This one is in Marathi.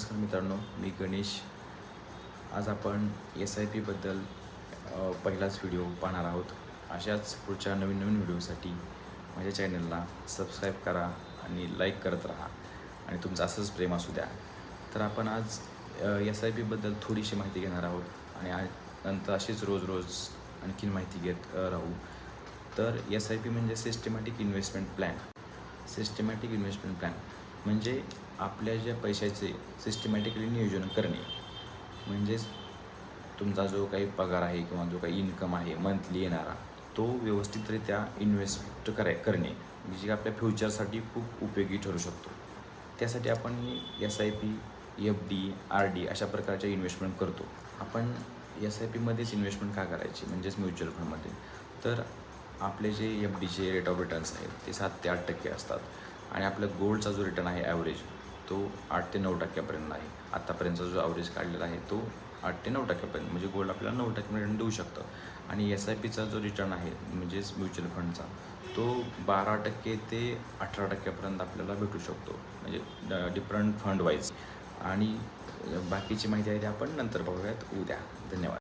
नमस्कार मित्रांनो मी गणेश. आज आपण एस आय पीबद्दल पहिलाच व्हिडिओ पाहणार आहोत. अशाच पुढच्या नवीन नवीन व्हिडिओसाठी माझ्या चॅनलला सबस्क्राईब करा आणि लाईक करत राहा. आणि तुमचं असंच प्रेम असू द्या. तर आपण आज एस आय पीबद्दल थोडीशी माहिती घेणार आहोत आणि आज नंतर अशीच रोज रोज आणखीन माहिती घेत राहू. तर एस आय पी म्हणजे systematic investment plan systematic investment plan म्हणजे आपल्या ज्या पैशाचे सिस्टमॅटिकली नियोजन करणे. म्हणजेच तुमचा जो काही पगार आहे किंवा जो काही इन्कम आहे मंथली येणारा तो व्यवस्थितरित्या इन्व्हेस्ट कराय करणे. जे आपल्या फ्युचरसाठी खूप उपयोगी ठरू शकतो. त्यासाठी आपण S I P F D R D अशा प्रकारच्या इन्व्हेस्टमेंट करतो. आपण एस आय पीमध्येच इन्व्हेस्टमेंट का करायची? म्हणजेच म्युच्युअल फंडमध्ये तर आपले जे एफ डीचे रेट ऑफ रिटर्न्स आहेत ते सात ते आठ टक्के असतात. आणि आपलं गोल्डचा जो रिटर्न आहे ॲव्हरेज तो आठ ते नऊ टक्क्यापर्यंत आहे. आत्तापर्यंतचा जो ॲव्हरेज काढलेला आहे तो आठ ते नऊ टक्क्यापर्यंत म्हणजे गोल्ड आपल्याला नऊ टक्के रिटर्न देऊ शकतं. आणि एस आय पीचा जो रिटर्न आहे म्हणजेच म्युच्युअल फंडचा तो बारा टक्के ते अठरा टक्क्यापर्यंत आपल्याला भेटू शकतो म्हणजे डिफरंट फंड वाईज आणि बाकीची माहिती आहे ती आपण नंतर बघूयात. उद्या. धन्यवाद.